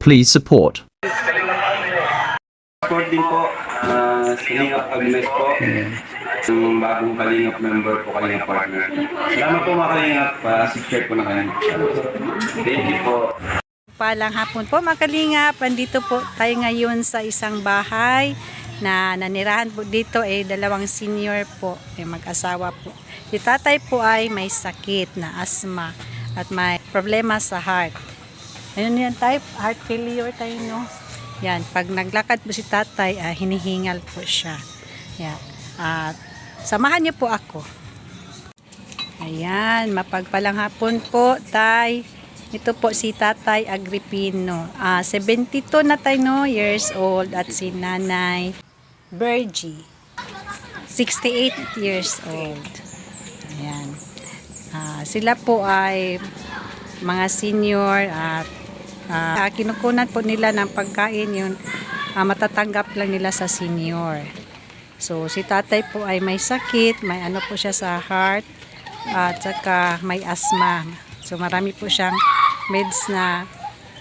Please support. Support din po, uh, Kalingap Agnes po, yung bagong Kalingap member po, Kalingap partner. Salamat po mga Kalingap, pa-subscribe po na kayo. Thank you po. Palang hapon po mga kalingap. Andito po tayo ngayon sa isang bahay na nanirahan po dito ay dalawang senior po, ay mag-asawa po. Si tatay po ay may sakit na asthma at may problema sa heart. Ayun yan type, heart failure tayo no. Yan, pag naglakad po si tatay, ah, hinihingal po siya. Yan. At samahan niyo po ako. Ayan, mapagpalang hapon po, tay. Ito po si Tatay Agripino. Ah, 72 na tayo, no? Years old. At si Nanay Bergie. 68 years old. Ayan. Ah, sila po ay mga senior at ah, kinukunan po nila ng pagkain yun. ah, matatanggap lang nila sa senior. So, si tatay po ay may sakit, may ano po siya sa heart, at saka may asthma. So, marami po siyang meds na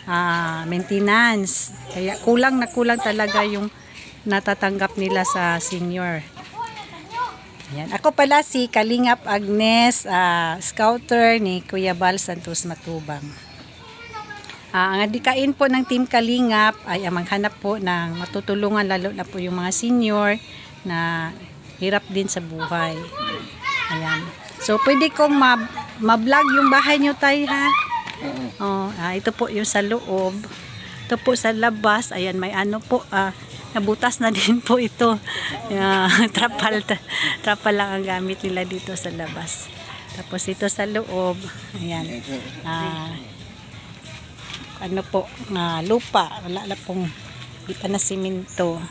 ah, maintenance. Kaya kulang na kulang talaga yung natatanggap nila sa senior. Ayan. Ako pala si Kalingap Agnes, ah, scouter ni Kuya Bal Santos Matubang. Ah, ang adikain po ng Team Kalingap ay ang maghanap po ng matutulungan lalo na po yung mga senior na hirap din sa buhay. Ayan. So, pwede kong ma- ma-vlog yung bahay nyo tayo ha. Oh, ah, ito po yung sa loob. Ito po sa labas. Ayan, may ano po. Ah, nabutas na din po ito. Ah, trapal, trapal lang ang gamit nila dito sa labas. Tapos ito sa loob. Ayan. Ah, ano po, na lupa. Wala na pong, di pa na simento.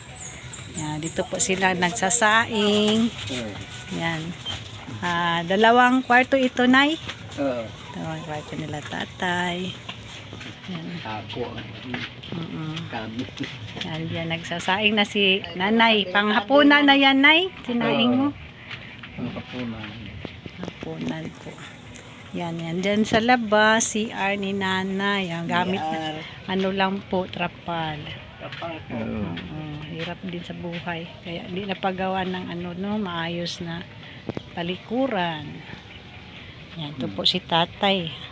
Yan, dito po sila nagsasaing. Yan. Ah, dalawang kwarto ito, Nay. Uh, Dalawang kwarto nila tatay. Ako, Mm-mm. kami. Yan, yan, nagsasaing na si nanay. Panghapunan na yan, Nay. Sinaing mo. Ang kapunan. Hapunan po. Yan, yan. Diyan sa labas, CR ni nanay. Ang gamit na, ano lang po, trapal. Oo, hirap din sa buhay. Kaya hindi napagawa ng ano no, maayos na palikuran. Yan, ito po si tatay.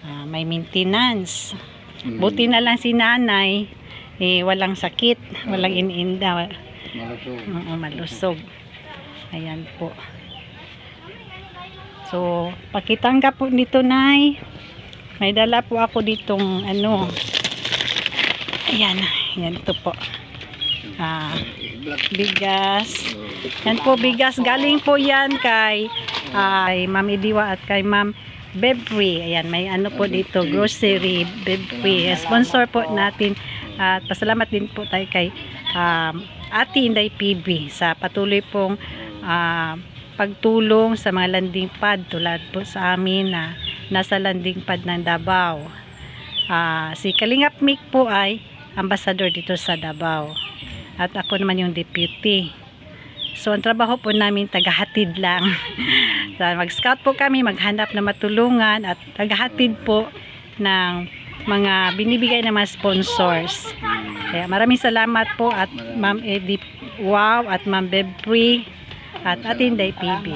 Ah, may maintenance. Buti na lang si nanay, eh, walang sakit, walang iniinda. Malusog. Oo, malusog. Ayan po. So, pakitanggap po dito, Nay. May dala po ako ditong ano. Ayan, ayan ito po. Ah, bigas. Yan po bigas. Galing po yan kay ay Ma'am Idiwa at kay Ma'am Bebri. Ayan, may ano po dito, grocery, Bebri. Sponsor po natin. At pasalamat din po tayo kay um, Ate Inday PB sa patuloy pong ah, pagtulong sa mga landing pad tulad po sa amin na nasa landing pad ng Davao. Ah, si Kalingap Mick po ay ambassador dito sa Davao. At ako naman yung deputy. So, ang trabaho po namin, tagahatid lang. so, mag-scout po kami, maghanap na matulungan at tagahatid po ng mga binibigay ng mga sponsors. Kaya maraming salamat po at Ma'am Edith Wow at Ma'am Bebri at Atinday PB.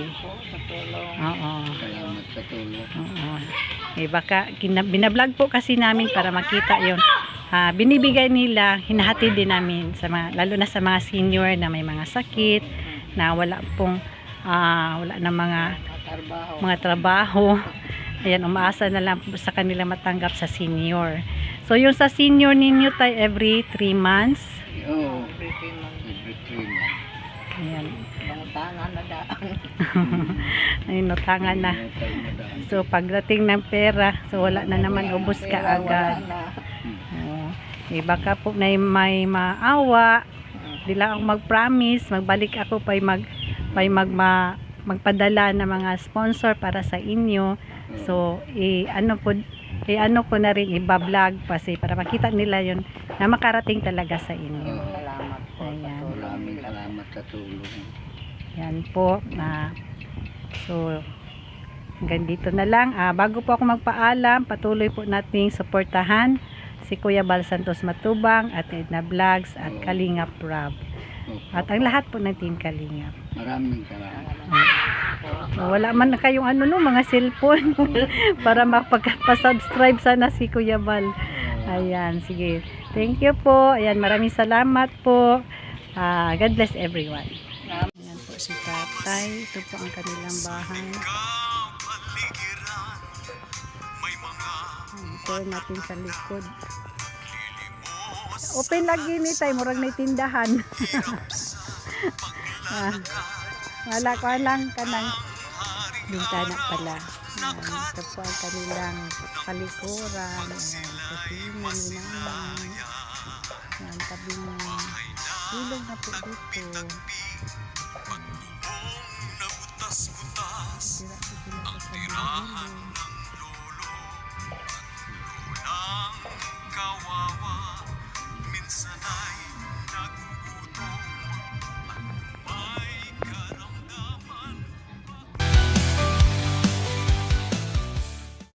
Oo. Oo. Eh baka binablog po kasi namin para makita yon ah, binibigay nila, hinahatid din namin sa mga, lalo na sa mga senior na may mga sakit, na wala pong ah, wala na mga mga trabaho. Ayan, umaasa na lang sa kanila matanggap sa senior. So, yung sa senior ninyo tayo every 3 months. Oo. Every three months. Ayan. Tangan na daan. Ayun, utangan na. So, pagdating ng pera, so wala na naman, ubos ka agad. Oo. Eh, baka po na may maawa, di lang ako mag-promise, magbalik ako pa'y mag, pa'y mag, ma, magpadala ng mga sponsor para sa inyo. So, i ano po, i ano ko na rin, ibablog pa si para makita nila yon na makarating talaga sa inyo. Salamat po. Ayan. Maraming salamat sa tulong. Yan po. na so, hanggang dito na lang. Ah, bago po ako magpaalam, patuloy po nating suportahan si Kuya Bal Santos Matubang, at Edna Vlogs, at Kalingap Rob. At ang lahat po ng Team Kalingap. Maraming salamat. Wala man kayong ano no, mga cellphone para makapagpa-subscribe sana si Kuya Bal. Ayan, sige. Thank you po. Ayan, maraming salamat po. Ah, God bless everyone. Ayan po si tatay. Ito po ang kanilang bahay. Ito natin sa likod. Open lagi ni tay, murag may tindahan. ah, wala ko lang kanang bintana pala. Ayan, ito po ang kanilang palikuran. Ayan, kusina ni nanay. Ayan, tabi mo. Ilog na po dito. Sira po sila sa ng ilog. kawawa minsan